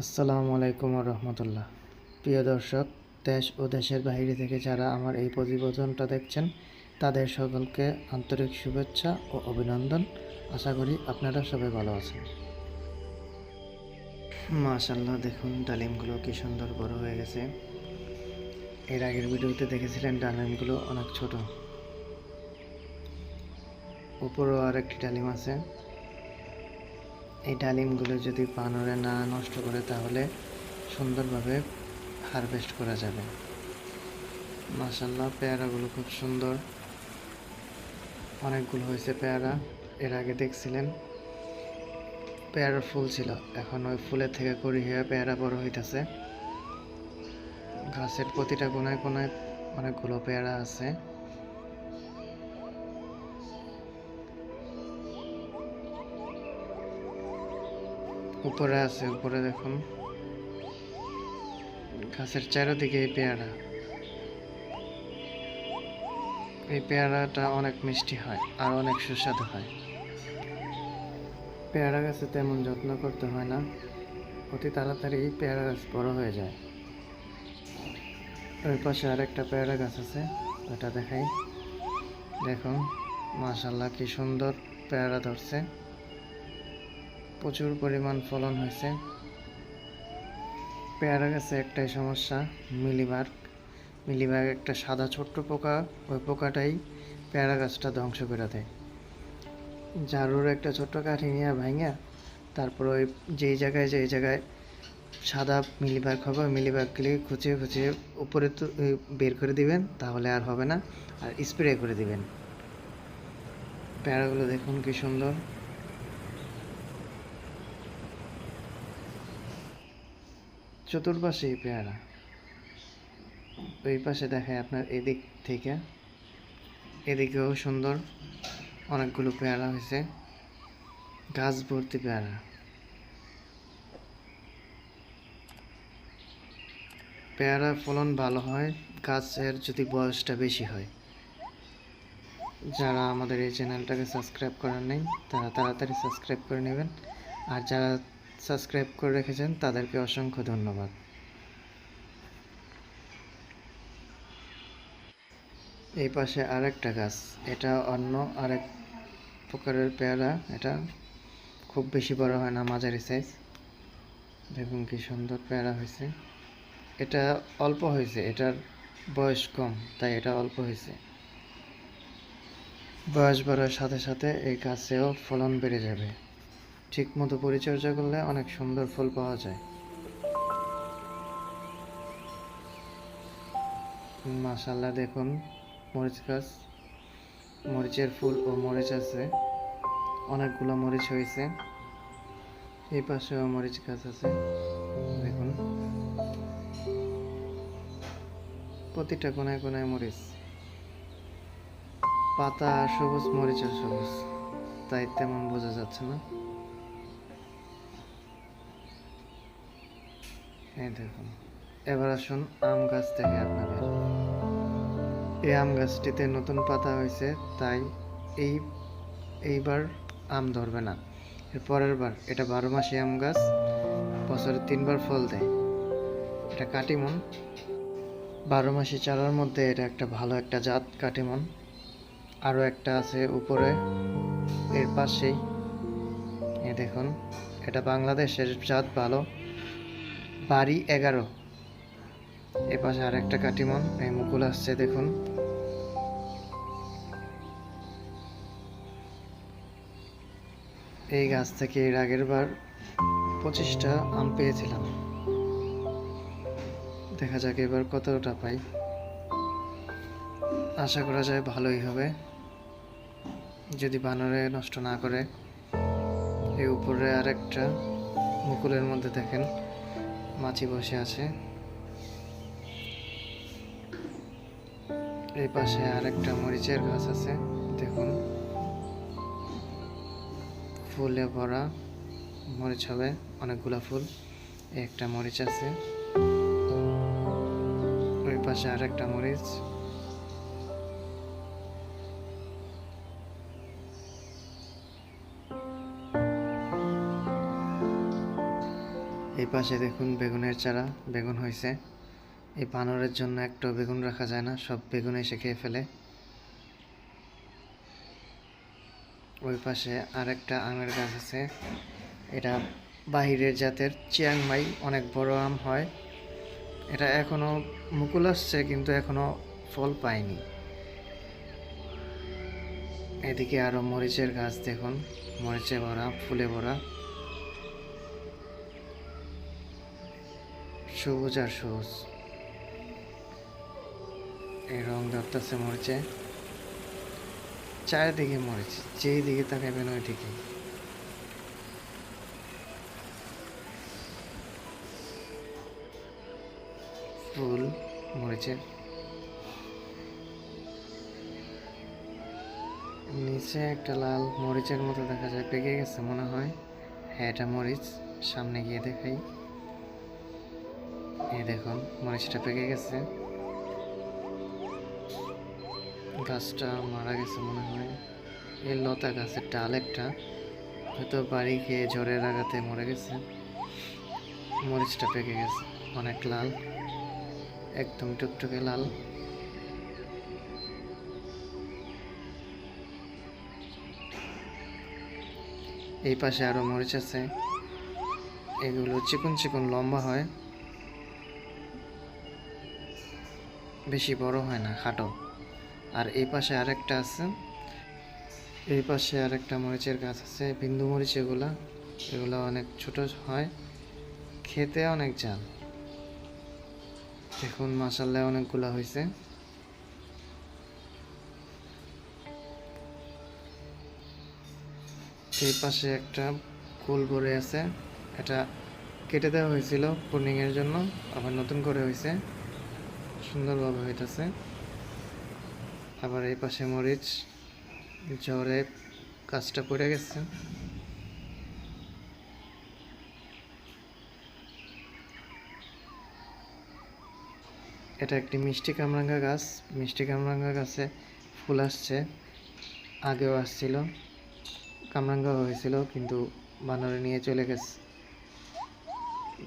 আসসালামু আলাইকুম রহমতুল্লাহ প্রিয় দর্শক, দেশ ও দেশের বাইরে থেকে যারা আমার এই প্রতিবেদনটা দেখছেন, তাদের সকলকে আন্তরিক শুভেচ্ছা ও অভিনন্দন। আশা করি আপনারা সবাই ভালো আছেন। মাশাল্লাহ দেখুন ডালিমগুলো কি সুন্দর বড় হয়ে গেছে। এর আগের ভিডিওতে দেখেছিলেন ডালিমগুলো অনেক ছোট। উপরেও আর একটি ডালিম আছে। এই ডালিমগুলো যদি বানরে না নষ্ট করে, তাহলে সুন্দরভাবে হারভেস্ট করা যাবে। মাসাল্লাহ পেয়ারাগুলো খুব সুন্দর। অনেকগুলো হয়েছে পেয়ারা, এর আগে দেখছিলেন। পেয়ারার ফুল ছিল, এখন ওই ফুলের থেকে করি হয়ে পেয়ারা বড় হইতেছে। গাছের প্রতিটা কোনায় কোনায় অনেকগুলো পেয়ারা আছে। উপরে আছে, উপরে দেখুন। গাছের চারিদিকে এই পেয়ারা। এই পেয়ারাটা অনেক মিষ্টি হয় আর অনেক সুস্বাদু হয়। পেয়ারা গাছে তেমন যত্ন করতে হয় না। অতি তাড়াতাড়ি পেয়ারা গাছ বড় হয়ে যায়। ওই পাশে আরেকটা পেয়ারা গাছ আছে, ওটা দেখাই। দেখুন মাশাল্লাহ কি সুন্দর পেয়ারা ধরছে। প্রচুর পরিমাণ ফলন হয়েছে। পেয়ারা গাছে একটাই সমস্যা, মিলিবাগ। মিলিবাগ একটা সাদা ছোট্ট পোকা, ওই পোকাটাই পেয়ারা গাছটা ধ্বংস করে দেয়। ঝাড়ুর একটা ছোট্ট কাঠি নিয়ে ভাঙা তারপর ওই যেই জায়গায় যেই জায়গায় সাদা মিলিবাগ হবে, ওই মিলিবাগগুলি খুঁচিয়ে খুঁচিয়ে উপরে তো বের করে দিবেন, তাহলে আর হবে না। আর স্প্রে করে দিবেন। পেয়ারাগুলো দেখুন কি সুন্দর। চতুর্পাশে পেয়ারা। ওই পাশে দেখায় আপনার এদিক থেকে। এদিকেও সুন্দর অনেকগুলো পেয়ারা হয়েছে। গাছ ভর্তি পেয়ারা। পেয়ারার ফলন ভালো হয়, গাছের যদি বয়সটা বেশি হয়। যারা আমাদের এই চ্যানেলটাকে সাবস্ক্রাইব করার নেই, তারা তাড়াতাড়ি সাবস্ক্রাইব করে নেবেন। আর যারা সাবস্ক্রাইব করে রেখেছেন, তাদেরকে অসংখ্য ধন্যবাদ। এই পাশে আরেকটা গাছ, এটা অন্য আরেক প্রকারের পেয়ারা, এটা খুব বেশি বড় হয় না, মাঝারি সাইজ দেখুন কি সুন্দর পেয়ারা হয়েছে। এটা অল্প হয়েছে, এটার বয়স কম, তাই এটা অল্প হয়েছে। বয়স বাড়ার সাথে সাথে এই গাছেও ফলন বেড়ে যাবে। ঠিক মতো পরিচর্যা করলে অনেক সুন্দর ফল পাওয়া যায়। মাশাল্লাহ দেখুন, মরিচ গাছ, মরিচের ফুল ও মরিচ আছে। অনেকগুলো মরিচ হয়েছে। এই পাশেও মরিচ গাছ আছে, দেখুন। প্রতিটা কোনায় কোনায় মরিচ। পাতা সবুজ মরিচের সবুজ, তাই তেমন বোঝা যাচ্ছে না। এই দেখুন, এবার আসুন আম গাছ থেকে আপনাদের। এই আম গাছটিতে নতুন পাতা হয়েছে, তাই এই, এইবার আম ধরবে না। পরের বার, এটা বারো মাসি আম গাছ, বছরে তিনবার ফল দেয়। এটা কাটিমন। বারো মাসি চারার মধ্যে এটা একটা ভালো একটা জাত কাটিমন। আরও একটা আছে উপরে, এর পাশেই। এ দেখুন, এটা বাংলাদেশের জাত ভালো। বাড়ি এগারো। এ পাশে আর একটা কাটিমন এই মুকুল আসছে, দেখুন। এই গাছ থেকে এর আগের বার পঁচিশটা আম পেয়েছিলাম। দেখা যাক এবার কতটা পাই। আশা করা যায় ভালোই হবে। যদি বানরে নষ্ট না করে, এই উপরে আর একটা মুকুলের মধ্যে দেখেন। মাছি বসে আছে। এই পাশে আরেকটা মরিচের গাছ আছে, দেখুন। ফুলে ভরা মরিচ হবে, অনেকগুলা ফুল। একটা মরিচ আছে। ওই পাশে আরেকটা মরিচ। এই পাশে দেখুন বেগুনের চারা, বেগুন হয়েছে। এই বানরের জন্য একটা বেগুন রাখা যায় না, সব বেগুন এসে খেয়ে ফেলে। ওই পাশে আরেকটা আমের গাছ আছে। এটা বাহিরের জাতের চিয়াংমাই অনেক বড় আম হয়। এটা এখনও মুকুল আসছে, কিন্তু এখনও ফল পায়নি। এদিকে আরও মরিচের গাছ দেখুন, মরিচে ভরা, ফুলে ভরা। সবুজ আর সবুজ। এই রং ধরতেছে মরিচে। চারিদিকে মরিচ, যেই দিকে তাকাবেন ওই দিকে ফুল, মরিচের। নিচে একটা লাল মরিচের মতো দেখা যায়, পেকে গেছে মনে হয়। হ্যাঁ এটা মরিচ। সামনে গিয়ে দেখাই। এই দেখুন, মরিচটা পেকে গেছে। গাছটা মারা গেছে মনে হয়। এই লতা গাছের ডাল একটা, হয়তো বাড়ি খেয়ে ঝড়ের আঘাতে মরে গেছে। মরিচটা পেকে গেছে, অনেক লাল একদম টুকটুকে লাল। এই পাশে আরও মরিচ আছে। এগুলো চিকন চিকন লম্বা হয়। বেশি বড় হয় না, খাটো। আর এই পাশে আরেকটা আছে, এই পাশে আরেকটা মরিচের গাছ আছে, বিন্দু মরিচ এগুলা, এগুলো অনেক ছোট হয়, খেতে অনেক জাল দেখুন মাসাল্লাহ অনেকগুলা হয়েছে এই পাশে একটা কুল ভরে আছে, এটা কেটে দেওয়া হয়েছিল পূর্ণিং জন্য, আবার নতুন করে হয়েছে সুন্দরভাবে হইতেছে। আবার এই পাশে মরিচ জ্বরে গাছটা পড়ে গেছে। এটা একটি মিষ্টি কামরাঙ্গা গাছ। মিষ্টি কামরাঙ্গা গাছে ফুল আসছে। আগেও আসছিল। কামরাঙ্গা হয়েছিল, কিন্তু বানরে নিয়ে চলে গেছে।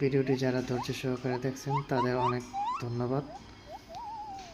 ভিডিওটি যারা ধৈর্য সহকারে দেখছেন, তাদের অনেক ধন্যবাদ।